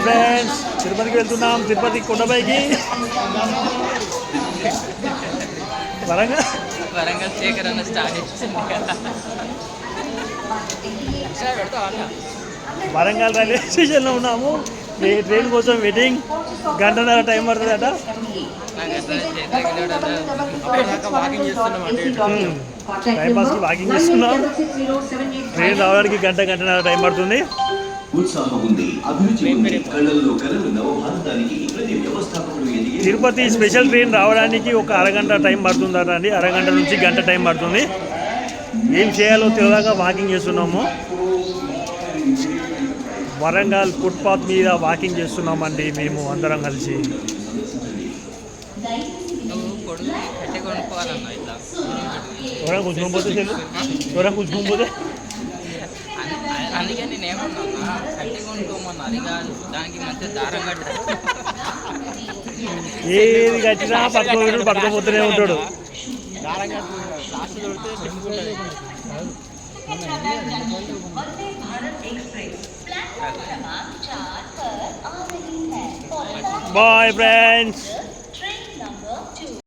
Friends తిరుపతికి వెళ్తున్నాం. తిరుపతి కొండపైకి. వరంగల్. వరంగల్ అన్న స్టార్ట్ వరంగల్ రైల్వే స్టేషన్లో ఉన్నాము. ట్రే- ట్రైన్ కోసం వెయిటింగ్. గంటన్నర టైం పడుతుందట? టైం పాస్కి వాకింగ్ చేస్తున్నాం. ట్రైన్ రావడానికి గంట గంటన్నర టైం పడుతుంది. తిరుపతి స్పెషల్ ట్రైన్ రావడానికి ఒక అరగంట టైం పడుతుందట అండి. అరగంట నుంచి గంట టైం పడుతుంది. ఏం చేయాలో తెలియక వాకింగ్ చేస్తున్నాము. వరంగల్ ఫుట్పాత్ మీద వాకింగ్ చేస్తున్నామండి మేము అందరం కలిసి. ఎవరైనా కూర్చుని పోతే చెల్లు ఎవరైనా కూర్చుని పోతే అన్- అందుకే నేను ఏమన్నా కట్టె కొనుక్కోమన్నా అది కాదు దానికి మధ్య దారం కట్ట ఏది కట్టినా పట్టుకోడు పట్టుకోపోతూనే ఉంటాడు Bye, friends.